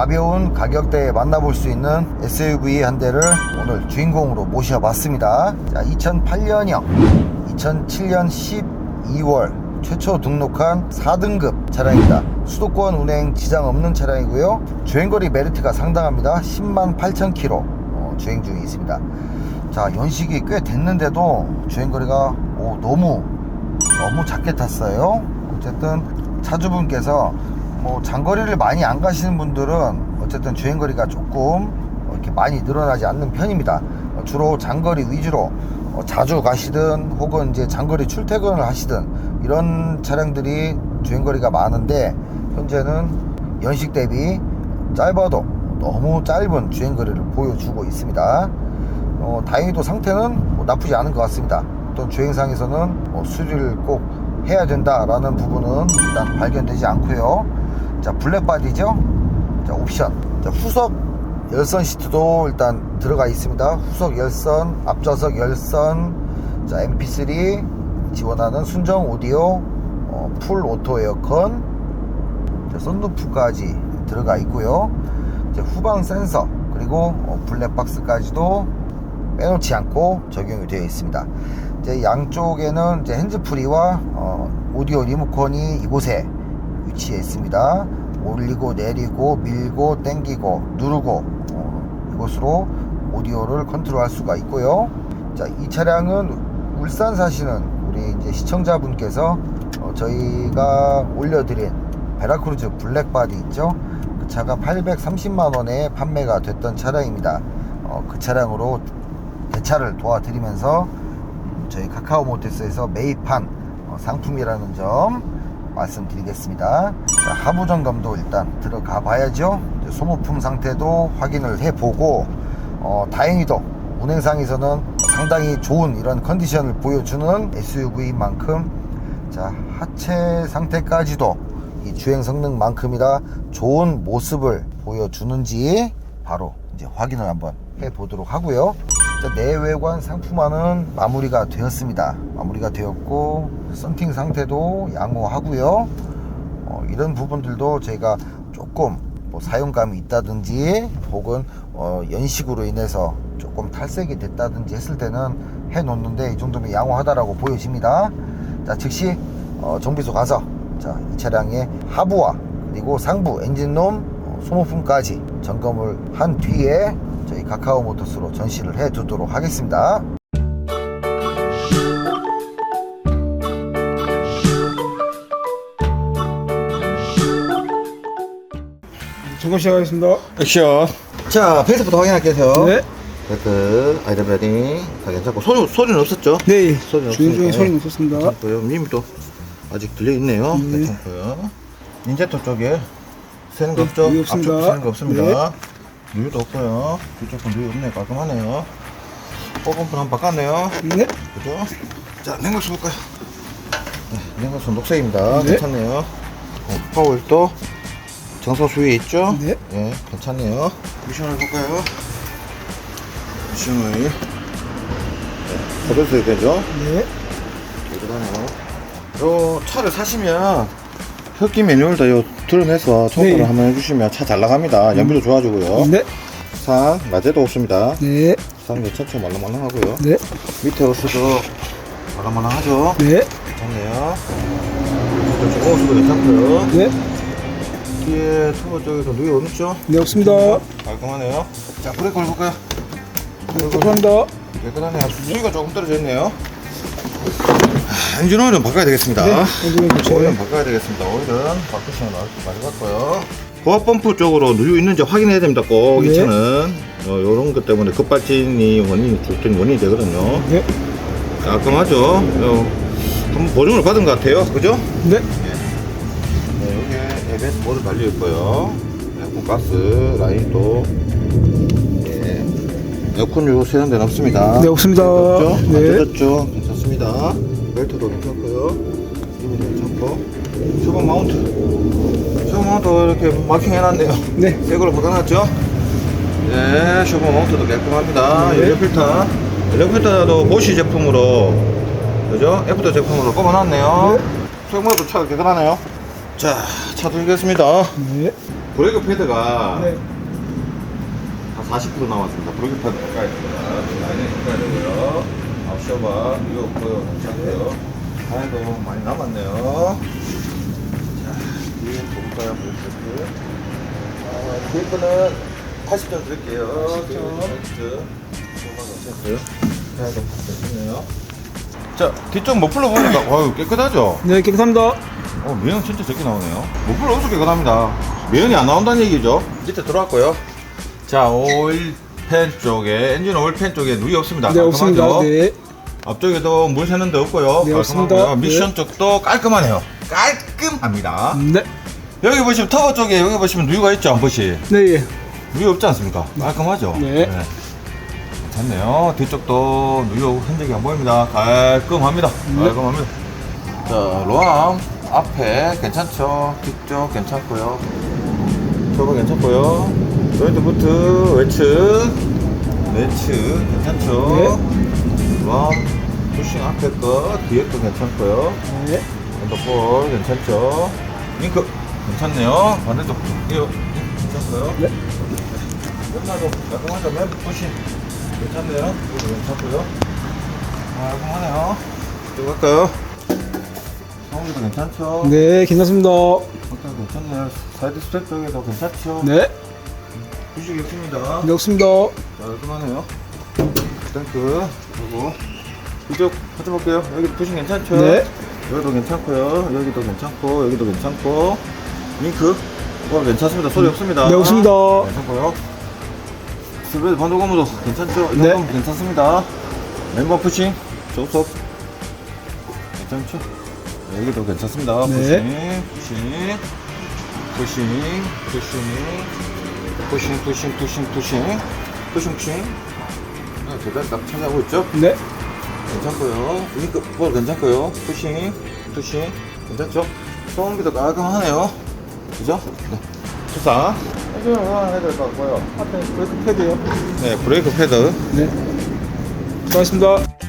가벼운 가격대에 만나볼 수 있는 SUV 한 대를 오늘 주인공으로 모셔봤습니다. 자, 2008년형, 2007년 12월 최초 등록한 4등급 차량입니다. 수도권 운행 지장 없는 차량이고요. 주행거리 메리트가 상당합니다. 10만 8천 킬로 어, 주행 중에 있습니다. 자, 연식이 꽤 됐는데도 주행거리가 오, 너무 너무 작게 탔어요. 어쨌든 차주분께서 뭐 장거리를 많이 안 가시는 분들은 어쨌든 주행거리가 조금 이렇게 많이 늘어나지 않는 편입니다. 어, 주로 장거리 위주로 어, 자주 가시든 혹은 이제 장거리 출퇴근을 하시든 이런 차량들이 주행거리가 많은데 현재는 연식 대비 짧아도 너무 짧은 주행거리를 보여주고 있습니다. 어, 다행히도 상태는 뭐 나쁘지 않은 것 같습니다. 또 주행상에서는 뭐 수리를 꼭 해야 된다라는 부분은 일단 발견되지 않고요. 자 블랙 바디죠. 자 옵션. 자 후석 열선 시트도 일단 들어가 있습니다. 후석 열선, 앞좌석 열선, 자 MP3 지원하는 순정 오디오, 어, 풀 오토 에어컨, 자, 썬루프까지 들어가 있고요. 이제 후방 센서 그리고 어, 블랙박스까지도 빼놓지 않고 적용이 되어 있습니다. 이제 양쪽에는 이제 핸즈프리와 어, 오디오 리모컨이 이곳에 위치해 있습니다. 올리고 내리고 밀고 당기고 누르고 어, 이곳으로 오디오를 컨트롤할 수가 있고요. 자, 이 차량은 울산 사시는 우리 이제 시청자분께서 어, 저희가 올려드린 베라크루즈 블랙바디 있죠? 그 차가 830만 원에 판매가 됐던 차량입니다. 어, 그 차량으로 대차를 도와드리면서 음, 저희 카카오 모터스에서 매입한 어, 상품이라는 점 말씀드리겠습니다. 자, 하부 점검도 일단 들어가 봐야죠. 소모품 상태도 확인을 해보고 어, 다행히도 운행상에서는 상당히 좋은 이런 컨디션을 보여주는 SUV인 만큼 자 하체 상태까지도 이 주행 성능만큼이나 좋은 모습을 보여주는지 바로 이제 확인을 한번 해 보도록 하고요. 자, 내외관 상품화는 마무리가 되었습니다. 마무리가 되었고 썬팅 상태도 양호하고요. 어, 이런 부분들도 저희가 조금 뭐 사용감이 있다든지 혹은 어, 연식으로 인해서 조금 탈색이 됐다든지 했을 때는 해 놓는데 이 정도면 양호하다라고 보여집니다. 자 즉시 어, 정비소 가서 자, 이 차량의 하부와 그리고 상부 엔진룸 어, 소모품까지 점검을 한 뒤에 저희 카카오 모터스로 전시를 해 두도록 하겠습니다. 점검 시작하겠습니다. 액션. 자, 페이스부터 확인할게요. 네. 그 아이드베딩 다 괜찮고 소리 소리는 없었죠? 네. 소리 주행 중에 없으니까, 소리는 예. 없었습니다. 괜찮고요. 미미도 아직 들려 있네요. 네. 괜찮고요. 인젝터 쪽에 새는 거 없죠? 누유 없습니다. 앞쪽 새는 거 없습니다. 누유도 없고요. 뒤쪽은 누유 없네. 깔끔하네요. 뽀pom프 한번 바꿨네요. 네. 그죠? 자, 냉각수 볼까요? 네, 냉각수 녹색입니다. 네. 괜찮네요. 어, 파워일도 정서 수위에 있죠? 네. 예, 괜찮네요. 미션을 볼까요? 미션을. 네, 거들어야 되죠? 네. 깨끗하네요. 요 차를 사시면 흡기 매뉴얼도 요 드러내서 청소를 네. 한번 해주시면 차 잘 나갑니다. 연비도 좋아지고요. 네. 산 낮에도 없습니다. 네. 산 괜찮죠? 말랑말랑하고요. 네. 밑에 호스도 말랑말랑하죠? 네. 괜찮네요. 저쪽 호스도 괜찮고요. 네. 뒤에 투어 쪽에도 누이 없죠? 네. 없습니다. 깔끔하네요. 자, 브레이크를 볼까요? 네, 감사합니다. 깨끗하네요. 수위가 조금 떨어져 있네요. 아, 엔진 오일은 바꿔야 되겠습니다. 네. 엔진 오일 교체. 오일은 바꿔야 되겠습니다. 오일은 바꾸시면 많이 바꿔요. 고압 펌프 쪽으로 누유 있는지 확인해야 됩니다. 꼭이 네. 차는 어, 이런 것 때문에 급발진이 원인이 줄든 원인이 되거든요. 네. 깔끔하죠. 어, 한번 보증을 받은 것 같아요. 그죠? 네. 네, 여기에 ABS 모두 달려 있고요. 에어컨 가스 라인도 예, 에어컨 세는 데는 없습니다. 네, 없습니다. 없죠? 안 네. 뜯었죠? 괜찮습니다. 벨트도 괜찮고요. 리미도 괜찮고. 슈퍼 마운트. 슈퍼 마운트 이렇게 마킹 해놨네요. 네. 새 걸로 바꿔놨죠? 네, 슈퍼 마운트도 깔끔합니다. 네. 연료 필터. 연료 필터도 보시 제품으로, 그죠? 애프터 제품으로 꼽아놨네요. 네. 생각보다 차가 깨끗하네요. 자, 차 들겠습니다. 네. 브레이크 패드가 네. 한40% 남았습니다. 브레이크 패드 가까이 있습니다. 라인에 가까이 되고요. 앞셔봐 이거 없고요. 괜찮고요. 타이도 많이 남았네요. 자, 뒤에 볼까요? 브레이크 아, 브레이크는 80점 드릴게요. 80점. 80점. 괜찮고요. 자, 뒤쪽 머플러 보니까 어유 깨끗하죠? 네, 깨끗합니다. 어, 매연 진짜 적게 나오네요. 머플러 엄청 깨끗합니다. 매연이 안 나온다는 얘기죠. 밑에 들어왔고요. 자, 오일 팬 쪽에, 엔진 오일 팬 쪽에 누이 없습니다. 네, 없습니다. 깔끔하죠? 네. 앞쪽에도 물 새는 데 없고요. 네, 없습니다. 깔끔하고요. 미션 네. 쪽도 깔끔하네요. 깔끔합니다. 네. 여기 보시면 터보 쪽에 여기 보시면 누이가 있죠, 한 번씩. 네, 예. 누이 없지 않습니까? 깔끔하죠? 네. 괜찮네요. 뒤쪽도 누이 흔적이 안 보입니다. 깔끔합니다. 네. 깔끔합니다. 자, 로암 앞에 괜찮죠? 뒤쪽 괜찮고요. 터보 괜찮고요. 조인트 부트 외측 외측 괜찮죠? 로암 부싱 앞에 거 뒤에 거 괜찮고요. 네. 언더볼 괜찮죠? 링크 괜찮네요. 반대쪽 이거 괜찮고요. 네. 끝나고 깔끔하죠? 맨 부싱 괜찮네요. 이거 괜찮고요. 깔끔하네요. 또 갈까요? 상황도 괜찮죠? 네, 괜찮습니다. 괜찮네요. 사이드 스텝 쪽에도 괜찮죠? 네. 부식이 없습니다. 네, 없습니다. 깔끔하네요. 탱크 그리고 이쪽 찾아볼게요. 여기 부식 괜찮죠? 네. 여기도 괜찮고요. 여기도 괜찮고 여기도 괜찮고 링크 어 괜찮습니다. 소리 없습니다. 네, 없습니다. 괜찮고요. 스베드 반도 고무도 괜찮죠? 이 네. 괜찮습니다. 멤버 푸싱 조속 괜찮죠? 네, 여기도 괜찮습니다. 네. 푸싱 푸싱 푸싱 푸싱 푸싱 푸싱 푸싱 푸싱 푸싱 푸싱 네, 제가 딱 찾아오고 있죠? 네. 괜찮고요. 링크 볼 괜찮고요. 푸싱, 푸싱 괜찮죠? 소음기도 깔끔하네요. 그죠? 네. 투사. 해줘야 해야 될 것 같고요. 앞에 브레이크 패드요. 네, 브레이크 패드. 네. 수고하셨습니다.